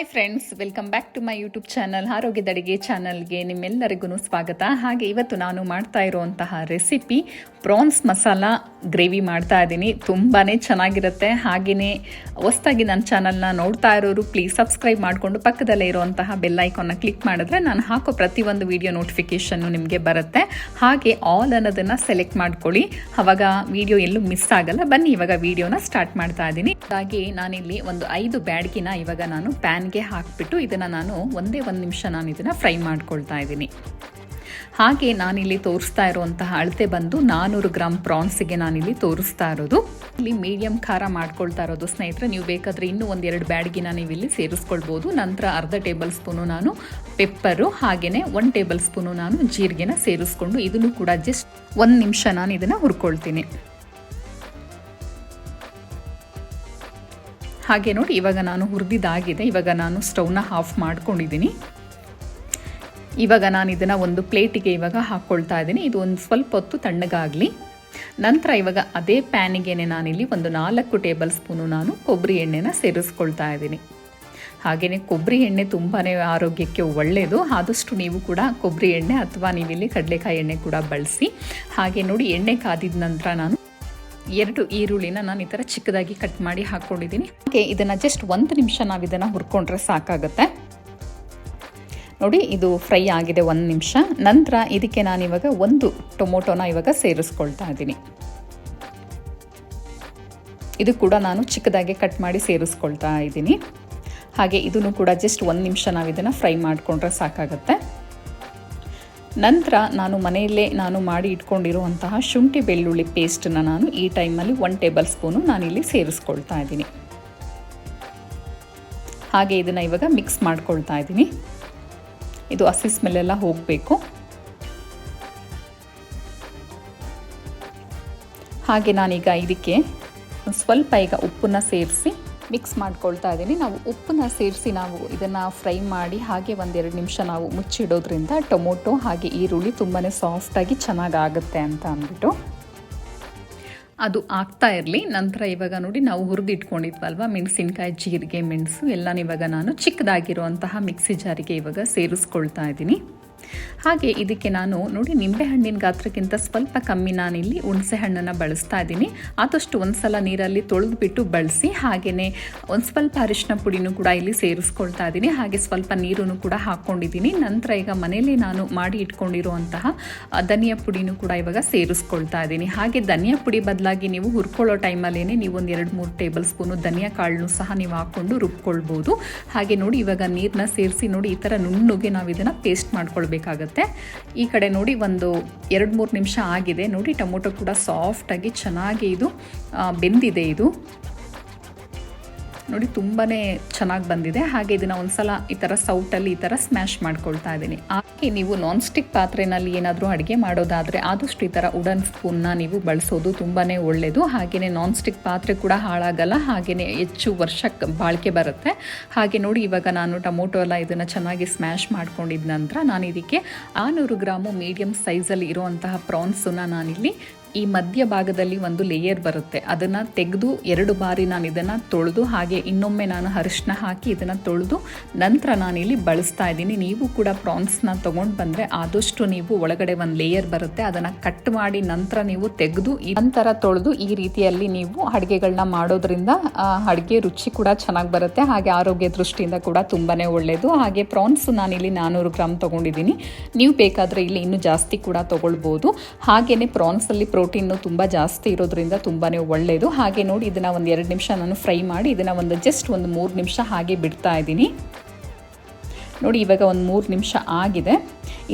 Hi friends welcome back to my YouTube channel ಆರೋಗ್ಯದ ಅಡಿಗೆ ಚಾನಲ್ಗೆ ನಿಮ್ಮೆಲ್ಲರಿಗೂ ಸ್ವಾಗತ. ಹಾಗೆ ಇವತ್ತು ನಾನು ಮಾಡ್ತಾ ಇರುವಂತಹ ರೆಸಿಪಿ ಪ್ರಾನ್ಸ್ ಮಸಾಲ ಗ್ರೇವಿ ಮಾಡ್ತಾ ಇದ್ದೀನಿ. ತುಂಬಾ ಚೆನ್ನಾಗಿರುತ್ತೆ. ಹಾಗೆಯೇ ಹೊಸದಾಗಿ ನನ್ನ ಚಾನಲ್ನ ನೋಡ್ತಾ ಇರೋರು ಪ್ಲೀಸ್ ಸಬ್ಸ್ಕ್ರೈಬ್ ಮಾಡಿಕೊಂಡು ಪಕ್ಕದಲ್ಲೇ ಇರುವಂತಹ ಬೆಲ್ ಐಕಾನ್ನ ಕ್ಲಿಕ್ ಮಾಡಿದ್ರೆ ನಾನು ಹಾಕೋ ಪ್ರತಿಯೊಂದು ವಿಡಿಯೋ ನೋಟಿಫಿಕೇಷನ್ನು ನಿಮಗೆ ಬರುತ್ತೆ. ಹಾಗೆ ಆಲ್ ಅನ್ನೋದನ್ನು ಸೆಲೆಕ್ಟ್ ಮಾಡ್ಕೊಳ್ಳಿ. ಅವಾಗ ವಿಡಿಯೋ ಎಲ್ಲೂ ಮಿಸ್ ಆಗಲ್ಲ. ಬನ್ನಿ, ಇವಾಗ ವಿಡಿಯೋನ ಸ್ಟಾರ್ಟ್ ಮಾಡ್ತಾ ಇದ್ದೀನಿ. ಹಾಗೆ ನಾನಿಲ್ಲಿ ಒಂದು ಐದು ಬ್ಯಾಡ್ಗಿನ ಇವಾಗ ನಾನು ಪ್ಯಾನ್ಗೆ ಹಾಕಿಬಿಟ್ಟು ಇದನ್ನು ನಾನು ಒಂದೇ ಒಂದು ನಿಮಿಷ ನಾನು ಇದನ್ನು ಫ್ರೈ ಮಾಡ್ಕೊಳ್ತಾ ಇದ್ದೀನಿ. ಹಾಗೆ ನಾನಿಲ್ಲಿ ತೋರಿಸ್ತಾ ಇರುವಂತಹ ಅಳತೆ ಬಂದು ನಾನ್ನೂರು ಗ್ರಾಮ್ ಪ್ರಾನ್ಸಿಗೆ ನಾನಿಲ್ಲಿ ತೋರಿಸ್ತಾ ಇರೋದು. ಇಲ್ಲಿ ಮೀಡಿಯಂ ಖಾರ ಮಾಡ್ಕೊಳ್ತಾ ಇರೋದು ಸ್ನೇಹಿತರೆ, ನೀವು ಬೇಕಾದರೆ ಇನ್ನೂ ಒಂದೆರಡು ಬ್ಯಾಡ್ಗಿನ ನೀವು ಇಲ್ಲಿ ಸೇರಿಸ್ಕೊಳ್ಬೋದು. ನಂತರ ಅರ್ಧ ಟೇಬಲ್ ಸ್ಪೂನು ನಾನು ಪೆಪ್ಪರು ಹಾಗೆಯೇ ಒನ್ ಟೇಬಲ್ ಸ್ಪೂನು ನಾನು ಜೀರಿಗೆನ ಸೇರಿಸ್ಕೊಂಡು ಇದನ್ನು ಕೂಡ ಜಸ್ಟ್ ಒಂದು ನಿಮಿಷ ನಾನು ಇದನ್ನು ಹುರ್ಕೊಳ್ತೀನಿ. ಹಾಗೆ ನೋಡಿ, ಇವಾಗ ನಾನು ಹುರಿದಿದ್ದಾಗಿದೆ. ಇವಾಗ ನಾನು ಸ್ಟವ್ನ ಆಫ್ ಮಾಡ್ಕೊಂಡಿದ್ದೀನಿ. ಇವಾಗ ನಾನು ಇದನ್ನು ಒಂದು ಪ್ಲೇಟಿಗೆ ಇವಾಗ ಹಾಕ್ಕೊಳ್ತಾ ಇದ್ದೀನಿ. ಇದು ಒಂದು ಸ್ವಲ್ಪ ಹೊತ್ತು ತಣ್ಣಗಾಗಲಿ. ನಂತರ ಇವಾಗ ಅದೇ ಪ್ಯಾನಿಗೇನೆ ನಾನಿಲ್ಲಿ ಒಂದು ನಾಲ್ಕು ಟೇಬಲ್ ಸ್ಪೂನು ನಾನು ಕೊಬ್ಬರಿ ಎಣ್ಣೆನ ಸೇರಿಸ್ಕೊಳ್ತಾ ಇದ್ದೀನಿ. ಹಾಗೆಯೇ ಕೊಬ್ಬರಿ ಎಣ್ಣೆ ತುಂಬಾ ಆರೋಗ್ಯಕ್ಕೆ ಒಳ್ಳೆಯದು ಆದಷ್ಟು ನೀವು ಕೂಡ ಕೊಬ್ಬರಿ ಎಣ್ಣೆ ಅಥವಾ ನೀವಿಲ್ಲಿ ಕಡಲೆಕಾಯಿ ಎಣ್ಣೆ ಕೂಡ ಬಳಸಿ. ಹಾಗೆ ನೋಡಿ, ಎಣ್ಣೆ ಕಾದಿದ ನಂತರ ನಾನು ಎರಡು ಈರುಳ್ಳಿನ ನಾನು ಈ ಥರ ಚಿಕ್ಕದಾಗಿ ಕಟ್ ಮಾಡಿ ಹಾಕ್ಕೊಂಡಿದ್ದೀನಿ. ಓಕೆ, ಇದನ್ನು ಜಸ್ಟ್ ಒಂದು ನಿಮಿಷ ನಾವು ಇದನ್ನು ಹುರ್ಕೊಂಡ್ರೆ ಸಾಕಾಗುತ್ತೆ. ನೋಡಿ, ಇದು ಫ್ರೈ ಆಗಿದೆ ಒಂದು ನಿಮಿಷ. ನಂತರ ಇದಕ್ಕೆ ನಾನು ಇವಾಗ ಒಂದು ಟೊಮೊಟೊನ ಇವಾಗ ಸೇರಿಸ್ಕೊಳ್ತಾ ಇದ್ದೀನಿ. ಇದು ಕೂಡ ನಾನು ಚಿಕ್ಕದಾಗಿ ಕಟ್ ಮಾಡಿ ಸೇರಿಸ್ಕೊಳ್ತಾ ಇದ್ದೀನಿ. ಹಾಗೆ ಇದನ್ನು ಕೂಡ ಜಸ್ಟ್ ಒಂದು ನಿಮಿಷ ನಾವು ಇದನ್ನು ಫ್ರೈ ಮಾಡಿಕೊಂಡ್ರೆ ಸಾಕಾಗುತ್ತೆ. ನಂತರ ನಾನು ಮನೆಯಲ್ಲೇ ನಾನು ಮಾಡಿ ಇಟ್ಕೊಂಡಿರುವಂತಹ ಶುಂಠಿ ಬೆಳ್ಳುಳ್ಳಿ ಪೇಸ್ಟನ್ನ ನಾನು ಈ ಟೈಮಲ್ಲಿ ಒನ್ ಟೇಬಲ್ ಸ್ಪೂನು ನಾನಿಲ್ಲಿ ಸೇರಿಸ್ಕೊಳ್ತಾ ಇದ್ದೀನಿ. ಹಾಗೆ ಇದನ್ನು ಇವಾಗ ಮಿಕ್ಸ್ ಮಾಡ್ಕೊಳ್ತಾ ಇದ್ದೀನಿ. ಇದು ಹಸಿ ಸ್ಮೆಲ್ಲೆಲ್ಲ ಹೋಗಬೇಕು. ಹಾಗೆ ನಾನೀಗ ಇದಕ್ಕೆ ಸ್ವಲ್ಪ ಈಗ ಉಪ್ಪನ್ನು ಸೇರಿಸಿ ಮಿಕ್ಸ್ ಮಾಡ್ಕೊಳ್ತಾ ಇದ್ದೀನಿ. ನಾವು ಉಪ್ಪನ್ನ ಸೇರಿಸಿ ನಾವು ಇದನ್ನು ಫ್ರೈ ಮಾಡಿ ಹಾಗೆ ಒಂದೆರಡು ನಿಮಿಷ ನಾವು ಮುಚ್ಚಿಡೋದ್ರಿಂದ ಟೊಮೊಟೊ ಹಾಗೆ ಈರುಳ್ಳಿ ತುಂಬಾ ಸಾಫ್ಟಾಗಿ ಚೆನ್ನಾಗಿ ಆಗುತ್ತೆ ಅಂತ ಅಂದ್ಬಿಟ್ಟು. ಅದು ಆಗ್ತಾ ಇರಲಿ. ನಂತರ ಇವಾಗ ನೋಡಿ ನಾವು ಹುರಿದಿಟ್ಕೊಂಡಿದ್ವಲ್ವ? ಮೆಣಸಿನ್ಕಾಯಿ, ಜೀರಿಗೆ, ಮೆಣಸು ಎಲ್ಲನೂ ಇವಾಗ ನಾನು ಚಿಕ್ಕದಾಗಿರುವಂತಹ ಮಿಕ್ಸಿ ಜಾರಿಗೆ ಇವಾಗ ಸೇರಿಸ್ಕೊಳ್ತಾ ಇದ್ದೀನಿ. ಹಾಗೆ ಇದಕ್ಕೆ ನಾನು ನೋಡಿ ನಿಂಬೆಹಣ್ಣಿನ ಗಾತ್ರಕ್ಕಿಂತ ಸ್ವಲ್ಪ ಕಮ್ಮಿ ನಾನಿಲ್ಲಿ ಹುಣಸೆ ಹಣ್ಣನ್ನು ಬಳಸ್ತಾ ಇದ್ದೀನಿ. ಆದಷ್ಟು ಒಂದು ಸಲ ನೀರಲ್ಲಿ ತೊಳೆದುಬಿಟ್ಟು ಬಳಸಿ ಹಾಗೆಯೇ ಒಂದು ಸ್ವಲ್ಪ ಅರಿಶಿನ ಪುಡಿನೂ ಕೂಡ ಇಲ್ಲಿ ಸೇರಿಸ್ಕೊಳ್ತಾ ಇದ್ದೀನಿ. ಹಾಗೆ ಸ್ವಲ್ಪ ನೀರನ್ನು ಕೂಡ ಹಾಕ್ಕೊಂಡಿದ್ದೀನಿ ನಂತರ ಈಗ ಮನೆಯಲ್ಲಿ ನಾನು ಮಾಡಿ ಇಟ್ಕೊಂಡಿರುವಂತಹ ಧನಿಯ ಪುಡಿನೂ ಕೂಡ ಇವಾಗ ಸೇರಿಸ್ಕೊಳ್ತಾ ಇದ್ದೀನಿ. ಹಾಗೆ ಧನಿಯ ಪುಡಿ ಬದಲಾಗಿ ನೀವು ಹುರ್ಕೊಳ್ಳೋ ಟೈಮಲ್ಲೇ ನೀವು ಒಂದು ಎರಡು ಮೂರು ಟೇಬಲ್ ಸ್ಪೂನು ಧನಿಯಾ ಕಾಳನ್ನು ಸಹ ನೀವು ಹಾಕ್ಕೊಂಡು ರುಬ್ಕೊಳ್ಬೋದು. ಹಾಗೆ ನೋಡಿ ಇವಾಗ ನೀರನ್ನ ಸೇರಿಸಿ ನೋಡಿ ಈ ಥರ ನುಣ್ಣಗೆ ನಾವು ಇದನ್ನು ಪೇಸ್ಟ್ ಮಾಡ್ಕೊಳ್ಬೇಕು. ಬೇಕಾಗುತ್ತೆ. ಈ ಕಡೆ ನೋಡಿ ಒಂದು ಎರಡು ಮೂರು ನಿಮಿಷ ಆಗಿದೆ. ನೋಡಿ ಟೊಮೊಟೊ ಕೂಡ ಸಾಫ್ಟಾಗಿ ಚೆನ್ನಾಗಿ ಇದು ಬೆಂದಿದೆ ಇದು. ನೋಡಿ ತುಂಬಾ ಚೆನ್ನಾಗಿ ಬಂದಿದೆ. ಹಾಗೆ ಇದನ್ನು ಒಂದ್ಸಲ ಈ ಥರ ಸೌಟಲ್ಲಿ ಈ ಥರ ಸ್ಮ್ಯಾಶ್ ಮಾಡ್ಕೊಳ್ತಾ ಇದ್ದೀನಿ. ಹಾಗೆ ನೀವು ನಾನ್ ಸ್ಟಿಕ್ ಪಾತ್ರೆನಲ್ಲಿ ಏನಾದರೂ ಅಡುಗೆ ಮಾಡೋದಾದರೆ ಆದಷ್ಟು ಈ ಥರ ವುಡನ್ ಸ್ಪೂನ್ನ ನೀವು ಬಳಸೋದು ತುಂಬಾ ಒಳ್ಳೆಯದು ಹಾಗೆಯೇ ನಾನ್ ಸ್ಟಿಕ್ ಪಾತ್ರೆ ಕೂಡ ಹಾಳಾಗಲ್ಲ ಹಾಗೆಯೇ ಹೆಚ್ಚು ವರ್ಷಕ್ಕೆ ಬಾಳಿಕೆ ಬರುತ್ತೆ. ಹಾಗೆ ನೋಡಿ ಇವಾಗ ನಾನು ಟೊಮೊಟೊ ಎಲ್ಲ ಇದನ್ನು ಚೆನ್ನಾಗಿ ಸ್ಮ್ಯಾಶ್ ಮಾಡ್ಕೊಂಡಿದ್ದ ನಂತರ ನಾನು ಇದಕ್ಕೆ ಆನೂರು ಗ್ರಾಮು ಮೀಡಿಯಮ್ ಸೈಜಲ್ಲಿ ಇರುವಂತಹ ಪ್ರಾನ್ಸನ್ನು ನಾನಿಲ್ಲಿ ಈ ಮಧ್ಯ ಭಾಗದಲ್ಲಿ ಒಂದು ಲೇಯರ್ ಬರುತ್ತೆ. ಅದನ್ನು ತೆಗೆದು ಎರಡು ಬಾರಿ ನಾನು ಇದನ್ನು ತೊಳೆದು ಹಾಗೆ ಇನ್ನೊಮ್ಮೆ ನಾನು ಅರಿಶಿನ ಹಾಕಿ ಇದನ್ನು ತೊಳೆದು ನಂತರ ನಾನಿಲ್ಲಿ ಬಳಸ್ತಾ ಇದ್ದೀನಿ. ನೀವು ಕೂಡ ಪ್ರಾನ್ಸ್ನ ತಗೊಂಡು ಬಂದರೆ ಆದಷ್ಟು ನೀವು ಒಳಗಡೆ ಒಂದು ಲೇಯರ್ ಬರುತ್ತೆ. ಅದನ್ನು ಕಟ್ ಮಾಡಿ ನಂತರ ನೀವು ತೆಗೆದು ನಂತರ ತೊಳೆದು ಈ ರೀತಿಯಲ್ಲಿ ನೀವು ಅಡುಗೆಗಳನ್ನ ಮಾಡೋದ್ರಿಂದ ಅಡುಗೆ ರುಚಿ ಕೂಡ ಚೆನ್ನಾಗಿ ಬರುತ್ತೆ. ಹಾಗೆ ಆರೋಗ್ಯ ದೃಷ್ಟಿಯಿಂದ ಕೂಡ ತುಂಬಾನೇ ಒಳ್ಳೆಯದು ಹಾಗೆ ಪ್ರಾನ್ಸ್ ನಾನಿಲ್ಲಿ ನಾನ್ನೂರು ಗ್ರಾಮ್ ತಗೊಂಡಿದ್ದೀನಿ. ನೀವು ಬೇಕಾದರೆ ಇಲ್ಲಿ ಇನ್ನೂ ಜಾಸ್ತಿ ಕೂಡ ತೊಗೊಳ್ಬೋದು. ಹಾಗೆಯೇ ಪ್ರಾನ್ಸಲ್ಲಿ ಪ್ರೋಟೀನು ತುಂಬ ಜಾಸ್ತಿ ಇರೋದ್ರಿಂದ ತುಂಬಾ ಒಳ್ಳೆಯದು ಹಾಗೆ ನೋಡಿ, ಇದನ್ನು ಒಂದು ಎರಡು ನಿಮಿಷ ನಾನು ಫ್ರೈ ಮಾಡಿ, ಇದನ್ನು ಒಂದು ಜಸ್ಟ್ ಒಂದು ಮೂರು ನಿಮಿಷ ಹಾಗೆ ಬಿಡ್ತಾ ಇದ್ದೀನಿ. ನೋಡಿ, ಇವಾಗ ಒಂದು ಮೂರು ನಿಮಿಷ ಆಗಿದೆ.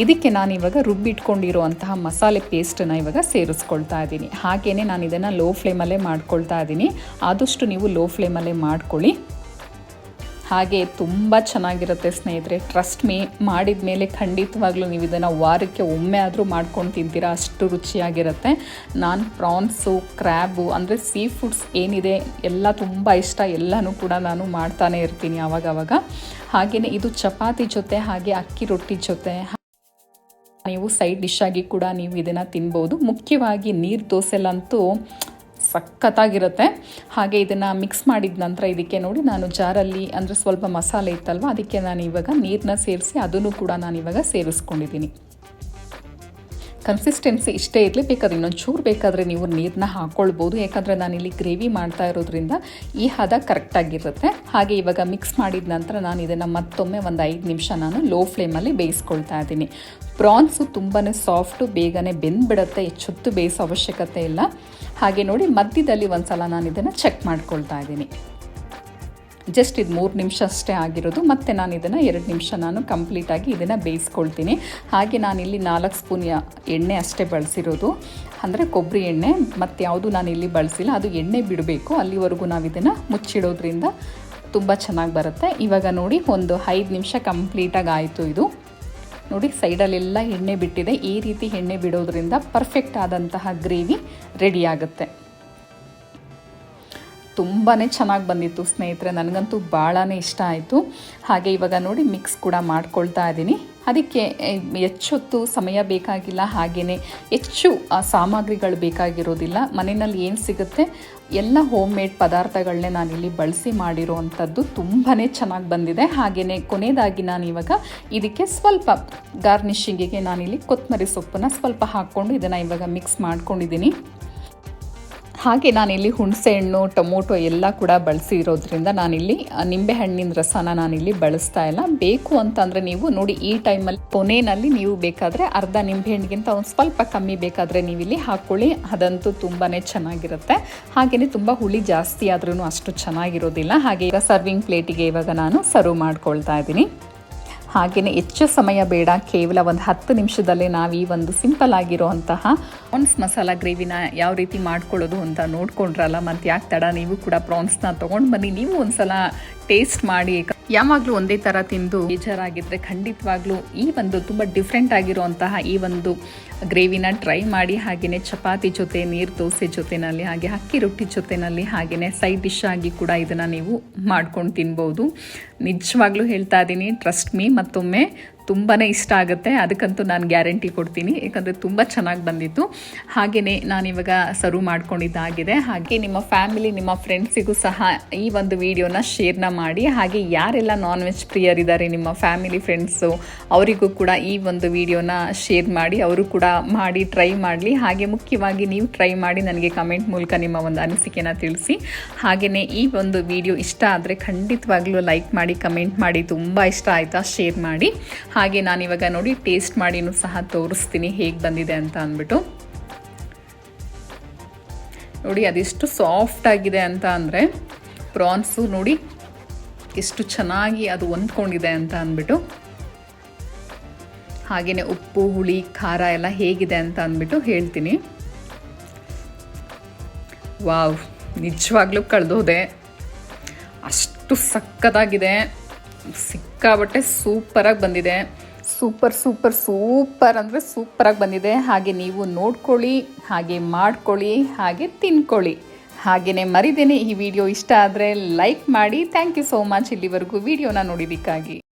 ಇದಕ್ಕೆ ನಾನು ಇವಾಗ ರುಬ್ಬಿಟ್ಕೊಂಡಿರುವಂತಹ ಮಸಾಲೆ ಪೇಸ್ಟನ್ನು ಇವಾಗ ಸೇರಿಸ್ಕೊಳ್ತಾ ಇದ್ದೀನಿ. ಹಾಗೆಯೇ ನಾನು ಇದನ್ನು ಲೋ ಫ್ಲೇಮಲ್ಲೇ ಮಾಡ್ಕೊಳ್ತಾ ಇದ್ದೀನಿ. ಆದಷ್ಟು ನೀವು ಲೋ ಫ್ಲೇಮಲ್ಲೇ ಮಾಡ್ಕೊಳ್ಳಿ. ಹಾಗೆ ತುಂಬ ಚೆನ್ನಾಗಿರುತ್ತೆ ಸ್ನೇಹಿತರೆ. ಟ್ರಸ್ಟ್ ಮೇ ಮಾಡಿದ ಮೇಲೆ ಖಂಡಿತವಾಗ್ಲೂ ನೀವು ಇದನ್ನು ವಾರಕ್ಕೆ ಒಮ್ಮೆ ಆದರೂ ಮಾಡ್ಕೊಂಡು ತಿಂತೀರಾ, ಅಷ್ಟು ರುಚಿಯಾಗಿರುತ್ತೆ. ನಾನು ಪ್ರಾನ್ಸು, ಕ್ರ್ಯಾಬು, ಅಂದರೆ ಸೀ ಫುಡ್ಸ್ ಏನಿದೆ, ಎಲ್ಲ ತುಂಬ ಇಷ್ಟ. ಎಲ್ಲನೂ ಕೂಡ ನಾನು ಮಾಡ್ತಾನೆ ಇರ್ತೀನಿ ಆವಾಗವಾಗ. ಹಾಗೆಯೇ ಇದು ಚಪಾತಿ ಜೊತೆ, ಹಾಗೆ ಅಕ್ಕಿ ರೊಟ್ಟಿ ಜೊತೆ ನೀವು ಸೈಡ್ ಡಿಶ್ ಆಗಿ ಕೂಡ ನೀವು ಇದನ್ನು ತಿನ್ಬೋದು. ಮುಖ್ಯವಾಗಿ ನೀರು ದೋಸೆಲಂತೂ ಸಖತ್ತಾಗಿರುತ್ತೆ. ಹಾಗೆ ಇದನ್ನು ಮಿಕ್ಸ್ ಮಾಡಿದ ನಂತರ ಇದಕ್ಕೆ ನೋಡಿ ನಾನು ಜಾರಲ್ಲಿ ಅಂದರೆ ಸ್ವಲ್ಪ ಮಸಾಲೆ ಇತ್ತಲ್ವ, ಅದಕ್ಕೆ ನಾನು ಇವಾಗ ನೀರನ್ನ ಸೇರಿಸಿ ಅದನ್ನು ಕೂಡ ನಾನು ಇವಾಗ ಸೇರಿಸ್ಕೊಂಡಿದ್ದೀನಿ. ಕನ್ಸಿಸ್ಟೆನ್ಸಿ ಇಷ್ಟೇ ಇರಲಿ. ಬೇಕಾದ್ರೆ ಇನ್ನೊಂದು ಚೂರು ಬೇಕಾದರೆ ನೀವು ನೀರನ್ನ ಹಾಕ್ಕೊಳ್ಬೋದು ಯಾಕಂದರೆ ನಾನಿಲ್ಲಿ ಗ್ರೇವಿ ಮಾಡ್ತಾ ಇರೋದ್ರಿಂದ ಈ ಹದ ಕರೆಕ್ಟಾಗಿರುತ್ತೆ ಹಾಗೆ ಇವಾಗ ಮಿಕ್ಸ್ ಮಾಡಿದ ನಂತರ ನಾನು ಇದನ್ನು ಮತ್ತೊಮ್ಮೆ ಒಂದು ಐದು ನಿಮಿಷ ನಾನು ಲೋ ಫ್ಲೇಮಲ್ಲಿ ಬೇಯಿಸ್ಕೊಳ್ತಾ ಇದ್ದೀನಿ. ಪ್ರಾನ್ಸು ತುಂಬಾ ಸಾಫ್ಟು ಬೇಗನೆ ಬೆಂದ್ಬಿಡುತ್ತೆ ಹೆಚ್ಚೊತ್ತು ಬೇಯಿಸೋ ಅವಶ್ಯಕತೆ ಇಲ್ಲ. ಹಾಗೆ ನೋಡಿ ಮಧ್ಯದಲ್ಲಿ ಒಂದು ಸಲ ನಾನು ಇದನ್ನು ಚೆಕ್ ಮಾಡ್ಕೊಳ್ತಾ ಇದ್ದೀನಿ. ಜಸ್ಟ್ ಇದು ಮೂರು ನಿಮಿಷ ಅಷ್ಟೇ ಆಗಿರೋದು. ಮತ್ತು ನಾನು ಇದನ್ನು ಎರಡು ನಿಮಿಷ ನಾನು ಕಂಪ್ಲೀಟಾಗಿ ಇದನ್ನು ಬೇಯಿಸ್ಕೊಳ್ತೀನಿ. ಹಾಗೆ ನಾನಿಲ್ಲಿ ನಾಲ್ಕು ಸ್ಪೂನ್ ಎಣ್ಣೆ ಅಷ್ಟೇ ಬಳಸಿರೋದು. ಅಂದರೆ ಕೊಬ್ಬರಿ ಎಣ್ಣೆ, ಮತ್ತು ಯಾವುದು ನಾನು ಇಲ್ಲಿ ಬಳಸಿಲ್ಲ, ಅದು ಎಣ್ಣೆ ಬಿಡಬೇಕು. ಅಲ್ಲಿವರೆಗೂ ನಾವು ಇದನ್ನು ಮುಚ್ಚಿಡೋದ್ರಿಂದ ತುಂಬ ಚೆನ್ನಾಗಿ ಬರುತ್ತೆ. ಇವಾಗ ನೋಡಿ, ಒಂದು ಐದು ನಿಮಿಷ ಕಂಪ್ಲೀಟಾಗಿ ಆಯಿತು ಇದು. ನೋಡಿ, ಸೈಡಲ್ಲೆಲ್ಲ ಎಣ್ಣೆ ಬಿಟ್ಟಿದೆ. ಈ ರೀತಿ ಎಣ್ಣೆ ಬಿಡೋದ್ರಿಂದ ಪರ್ಫೆಕ್ಟ್ ಆದಂತಹ ಗ್ರೇವಿ ರೆಡಿ ಆಗುತ್ತೆ. ತುಂಬಾ ಚೆನ್ನಾಗಿ ಬಂದಿತ್ತು ಸ್ನೇಹಿತರೆ. ನನಗಂತೂ ಭಾಳನೇ ಇಷ್ಟ ಆಯಿತು. ಹಾಗೆ ಇವಾಗ ನೋಡಿ ಮಿಕ್ಸ್ ಕೂಡ ಮಾಡ್ಕೊಳ್ತಾ ಇದ್ದೀನಿ. ಅದಕ್ಕೆ ಹೆಚ್ಚೊತ್ತು ಸಮಯ ಬೇಕಾಗಿಲ್ಲ ಹಾಗೆಯೇ ಹೆಚ್ಚು ಸಾಮಗ್ರಿಗಳು ಬೇಕಾಗಿರೋದಿಲ್ಲ. ಮನೆಯಲ್ಲಿ ಏನು ಸಿಗುತ್ತೆ? ಎಲ್ಲ ಹೋಮ್ ಮೇಡ್ ಪದಾರ್ಥಗಳನ್ನೇ ನಾನಿಲ್ಲಿ ಬಳಸಿ ಮಾಡಿರೋ ಅಂಥದ್ದು ತುಂಬಾ ಚೆನ್ನಾಗಿ ಬಂದಿದೆ. ಹಾಗೆಯೇ ಕೊನೆಯದಾಗಿ ನಾನು ಇವಾಗ ಇದಕ್ಕೆ ಸ್ವಲ್ಪ ಗಾರ್ನಿಶಿಂಗಿಗೆ ನಾನಿಲ್ಲಿ ಕೊತ್ತಂಬರಿ ಸೊಪ್ಪನ್ನು ಸ್ವಲ್ಪ ಹಾಕ್ಕೊಂಡು ಇದನ್ನು ಇವಾಗ ಮಿಕ್ಸ್ ಮಾಡ್ಕೊಂಡಿದ್ದೀನಿ. ಹಾಗೆ ನಾನಿಲ್ಲಿ ಹುಣಸೆ ಹಣ್ಣು, ಟೊಮೊಟೊ ಎಲ್ಲ ಕೂಡ ಬಳಸಿರೋದ್ರಿಂದ ನಾನಿಲ್ಲಿ ನಿಂಬೆಹಣ್ಣಿನ ರಸನ ನಾನಿಲ್ಲಿ ಬಳಸ್ತಾ ಇಲ್ಲ. ಬೇಕು ಅಂತಂದರೆ ನೀವು ನೋಡಿ ಈ ಟೈಮಲ್ಲಿ ಕೊನೆಯಲ್ಲಿ ನೀವು ಬೇಕಾದರೆ ಅರ್ಧ ನಿಂಬೆಹಣ್ಣಿಗಿಂತ ಒಂದು ಸ್ವಲ್ಪ ಕಮ್ಮಿ ಬೇಕಾದರೆ ನೀವಿಲ್ಲಿ ಹಾಕ್ಕೊಳ್ಳಿ ಅದಂತೂ ತುಂಬಾ ಚೆನ್ನಾಗಿರುತ್ತೆ. ಹಾಗೆಯೇ ತುಂಬ ಹುಳಿ ಜಾಸ್ತಿ ಆದ್ರೂ ಅಷ್ಟು ಚೆನ್ನಾಗಿರೋದಿಲ್ಲ. ಹಾಗೆ ಈಗ ಸರ್ವಿಂಗ್ ಪ್ಲೇಟಿಗೆ ಇವಾಗ ನಾನು ಸರ್ವ್ ಮಾಡ್ಕೊಳ್ತಾ ಇದ್ದೀನಿ. ಹಾಗೆಯೇ ಹೆಚ್ಚು ಸಮಯ ಬೇಡ, ಕೇವಲ ಒಂದು ಹತ್ತು ನಿಮಿಷದಲ್ಲೇ ನಾವು ಈ ಒಂದು ಸಿಂಪಲ್ ಆಗಿರುವಂತಹ ಪ್ರಾನ್ಸ್ ಮಸಾಲ ಗ್ರೇವಿನ ಯಾವ ರೀತಿ ಮಾಡ್ಕೊಳ್ಳೋದು ಅಂತ ನೋಡ್ಕೊಂಡ್ರಲ್ಲ ಮತ್ತು ಯಾಕೆ ತಡ? ನೀವು ಕೂಡ ಪ್ರಾನ್ಸ್ನ ತೊಗೊಂಡು ಬನ್ನಿ. ನೀವು ಒಂದ್ಸಲ ಟೇಸ್ಟ್ ಮಾಡಿ. ಯಾವಾಗಲೂ ಒಂದೇ ಥರ ತಿಂದು ಬೇಜಾರಾಗಿದ್ದರೆ ಖಂಡಿತವಾಗ್ಲೂ ಈ ಒಂದು ತುಂಬ ಡಿಫ್ರೆಂಟ್ ಆಗಿರುವಂತಹ ಈ ಒಂದು ಗ್ರೇವಿನ ಟ್ರೈ ಮಾಡಿ ಹಾಗೆಯೇ ಚಪಾತಿ ಜೊತೆ, ನೀರು ದೋಸೆ ಜೊತೆಯಲ್ಲಿ ಹಾಗೆ ಅಕ್ಕಿ ರೊಟ್ಟಿ ಜೊತೆಯಲ್ಲಿ ಹಾಗೆಯೇ ಸೈಡ್ ಡಿಶ್ ಆಗಿ ಕೂಡ ಇದನ್ನು ನೀವು ಮಾಡ್ಕೊಂಡು ತಿನ್ಬೋದು. ನಿಜವಾಗ್ಲೂ ಹೇಳ್ತಾ ಇದ್ದೀನಿ ಟ್ರಸ್ಟ್ ಮೀ ಮತ್ತೊಮ್ಮೆ ತುಂಬಾ ಇಷ್ಟ ಆಗುತ್ತೆ. ಅದಕ್ಕಂತೂ ನಾನು ಗ್ಯಾರಂಟಿ ಕೊಡ್ತೀನಿ. ಯಾಕಂದರೆ ತುಂಬ ಚೆನ್ನಾಗಿ ಬಂದಿತ್ತು. ಹಾಗೆಯೇ ನಾನಿವಾಗ ಸರ್ವ್ ಮಾಡ್ಕೊಂಡಿದ್ದಾಗಿದೆ ಹಾಗೆ ನಿಮ್ಮ ಫ್ಯಾಮಿಲಿ ನಿಮ್ಮ ಫ್ರೆಂಡ್ಸಿಗೂ ಸಹ ಈ ಒಂದು ವಿಡಿಯೋನ ಶೇರ್ನ ಮಾಡಿ. ಹಾಗೆ ಯಾರೆಲ್ಲ ನಾನ್ ವೆಜ್ ಪ್ರಿಯರಿದ್ದಾರೆ, ನಿಮ್ಮ ಫ್ಯಾಮಿಲಿ ಫ್ರೆಂಡ್ಸು ಅವರಿಗೂ ಕೂಡ ಈ ಒಂದು ವಿಡಿಯೋನ ಶೇರ್ ಮಾಡಿ. ಅವರು ಮಾಡಿ ಟ್ರೈ ಮಾಡಲಿ. ಹಾಗೆ ಮುಖ್ಯವಾಗಿ ನೀವು ಟ್ರೈ ಮಾಡಿ ನನಗೆ ಕಮೆಂಟ್ ಮೂಲಕ ನಿಮ್ಮ ಒಂದು ಅನಿಸಿಕೆನ ತಿಳಿಸಿ. ಹಾಗೆಯೇ ಈ ಒಂದು ವಿಡಿಯೋ ಇಷ್ಟ ಆದರೆ ಖಂಡಿತವಾಗ್ಲೂ ಲೈಕ್ ಮಾಡಿ ಕಮೆಂಟ್ ಮಾಡಿ. ತುಂಬ ಇಷ್ಟ ಆಯಿತಾ ಶೇರ್ ಮಾಡಿ. ಹಾಗೆ ನಾನಿವಾಗ ನೋಡಿ ಟೇಸ್ಟ್ ಮಾಡಿನೂ ಸಹ ತೋರಿಸ್ತೀನಿ ಹೇಗೆ ಬಂದಿದೆ ಅಂತ ಅಂದ್ಬಿಟ್ಟು. ನೋಡಿ ಅದೆಷ್ಟು ಸಾಫ್ಟ್ ಆಗಿದೆ ಅಂತ ಅಂದರೆ ಪ್ರಾನ್ಸು ನೋಡಿ ಎಷ್ಟು ಚೆನ್ನಾಗಿ ಅದು ಹೊಂದ್ಕೊಂಡಿದೆ ಅಂತ ಅಂದ್ಬಿಟ್ಟು. ಹಾಗೆಯೇ ಉಪ್ಪು, ಹುಳಿ, ಖಾರ ಎಲ್ಲ ಹೇಗಿದೆ ಅಂತ ಅಂದ್ಬಿಟ್ಟು ಹೇಳ್ತೀನಿ. ವಾವ್, ನಿಜವಾಗ್ಲೂ ಕಳೆದೋದೆ. ಅಷ್ಟು ಸಕ್ಕತ್ತಾಗಿದೆ ಸಿಕ್ಕಾಬಟ್ಟೆ ಸೂಪರಾಗಿ ಬಂದಿದೆ. ಸೂಪರ್ ಸೂಪರ್ ಸೂಪರ್ ಅಂದರೆ ಸೂಪರಾಗಿ ಬಂದಿದೆ. ಹಾಗೆ ನೀವು ನೋಡ್ಕೊಳ್ಳಿ, ಹಾಗೆ ಮಾಡ್ಕೊಳ್ಳಿ, ಹಾಗೆ ತಿನ್ಕೊಳ್ಳಿ. ಹಾಗೆಯೇ ಮರಿದೇನೆ ಈ ವಿಡಿಯೋ ಇಷ್ಟ ಆದರೆ ಲೈಕ್ ಮಾಡಿ. ಥ್ಯಾಂಕ್ ಯು ಸೋ ಮಚ್ ಇಲ್ಲಿವರೆಗೂ ವಿಡಿಯೋನ ನೋಡಿದ್ದಕ್ಕಾಗಿ.